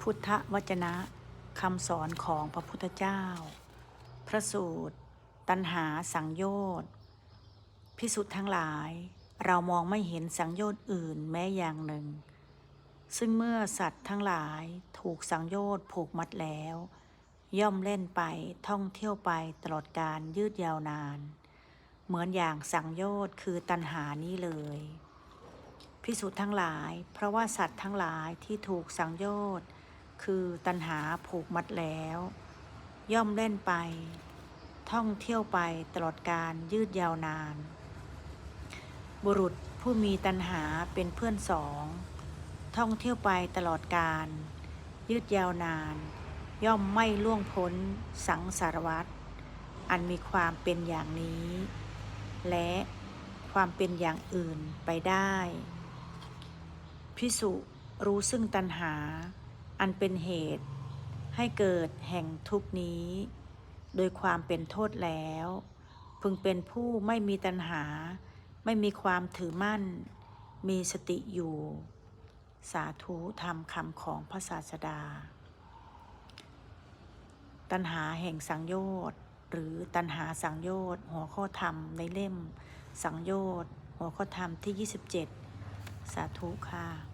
พุทธวจนะคำสอนของพระพุทธเจ้า พระสูตร ตัณหาสังโยชน์พิสุทธ์ทั้งหลาย เรามองไม่เห็นสังโยชน์อื่นแม้อย่างหนึ่ง ซึ่งเมื่อสัตว์ทั้งหลายถูกสังโยชน์ผูกมัดแล้ว ย่อมเล่นไปท่องเที่ยวไปตลอดการยืดยาวนาน เหมือนอย่างสังโยชน์คือตัณหานี้เลยพิสุทธ์ทั้งหลาย เพราะว่าสัตว์ทั้งหลายที่ถูกสังโยชน์ คือตัณหาผูกมัดแล้ว ย่อมเล่นไป ท่องเที่ยวไปตลอดการยืดยาวนาน บุรุษผู้มีตัณหาเป็นเพื่อนสอง ท่องเที่ยวไปตลอดการ ยืดยาวนาน ย่อมไม่ล่วงพ้นสังสารวัฏอันมีความเป็นอย่างนี้ และความเป็นอย่างอื่นไปได้ พิสุรู้ซึ่งตัณหา อันเป็นเหตุ ให้เกิดแห่งทุกนี้ โดยความเป็นโทษแล้ว พึงเป็นผู้ไม่มีตัณหา ไม่มีความถือมั่น มีสติอยู่ สาธุธรรมคำของพระศาสดา ตัณหาแห่งสังโยชน์หรือตัณหาสังโยชน์หัวข้อธรรมในเล่ม สังโยชน์หัวข้อธรรมที่ 27 สาธุค่ะ